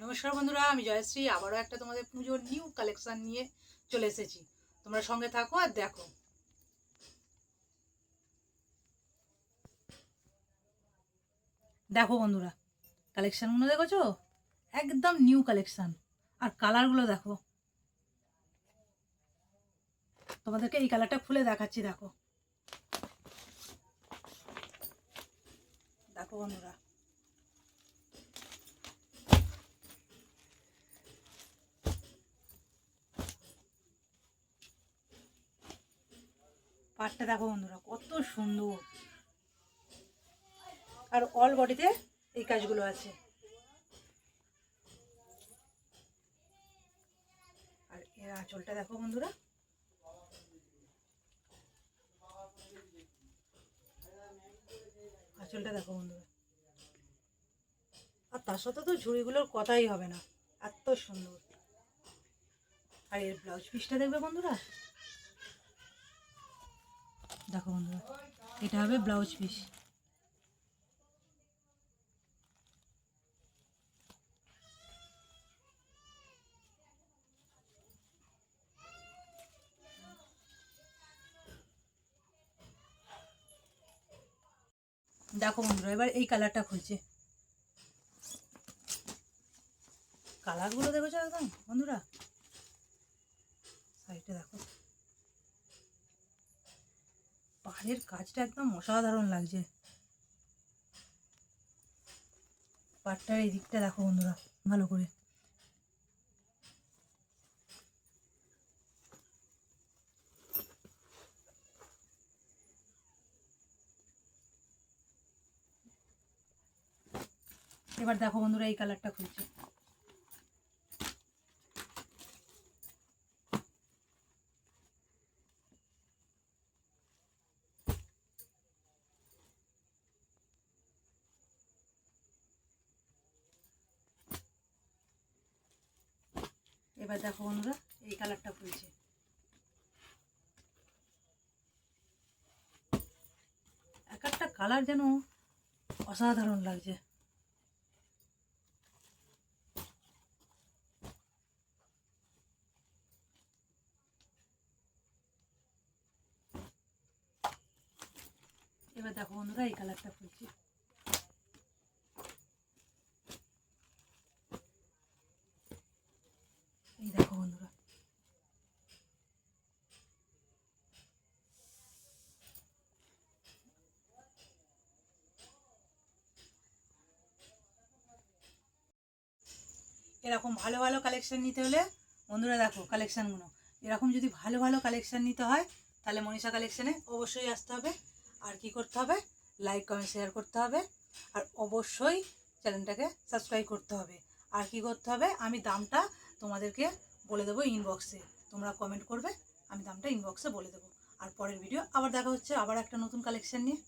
নমস্কার বন্ধুরা, আমি জয়শ্রী। আবারও একটা তোমাদের পুজোর নিউ কালেকশন নিয়ে চলে এসেছি। তোমরা সঙ্গে থাকো আর দেখো। দেখো বন্ধুরা কালেকশনগুলো দেখেছ? একদম নিউ কালেকশন আর কালারগুলো দেখো। তোমাদেরকে এই কালারটা খুলে দেখাচ্ছি, দেখো। দেখো বন্ধুরা। পাটটা দেখো বন্ধুরা, কত সুন্দর। আর অল বডিতে এই কাজগুলো আছে। আর এর আঁচলটা দেখো বন্ধুরা। আঁচলটা দেখো বন্ধুরা। আর তার সাথে তো ঝুড়িগুলোর কথাই হবে না। এত সুন্দর। আর এর ব্লাউজ পিসটা দেখবে বন্ধুরা? দেখো বন্ধুরা, এটা হবে ব্লাউজ পিস। দেখো বন্ধুরা, এবার এই কালারটা খুলছে। কালারগুলো দেখেছ একদম বন্ধুরা? সাইডে দেখো। পাড়ের কাজটা একদম অসাধারণ লাগছে। পাটটার এই দিকটা দেখো বন্ধুরা, ভালো করে। এবার দেখো বন্ধুরা এই কালারটা খুলছে। এবার দেখো বন্ধুরা, এই কালারটা খুলছে এক একটা কালার যেন অসাধারণ লাগছে। এবার দেখো বন্ধুরা, এই কালারটা খুলছি এই দেখো বন্ধুরা এরকম ভালো ভালো কালেকশান নিতে হলে বন্ধুরা দেখো কালেকশানগুলো এরকম যদি ভালো ভালো কালেকশান নিতে হয়, তাহলে মনীষা কালেকশানে অবশ্যই আসতে হবে। আর কি করতে হবে? লাইক কমেন্ট শেয়ার করতে হবে। আর অবশ্যই চ্যানেলটাকে সাবস্ক্রাইব করতে হবে। আর কি করতে হবে? আমি দামটা তোমাদেরকে বলে দেবো ইনবক্সে তোমরা কমেন্ট করবে, আমি দামটা ইনবক্সে বলে দেবো। আর পরের ভিডিও আবার দেখা হচ্ছে, আবার একটা নতুন কালেকশান নিয়ে।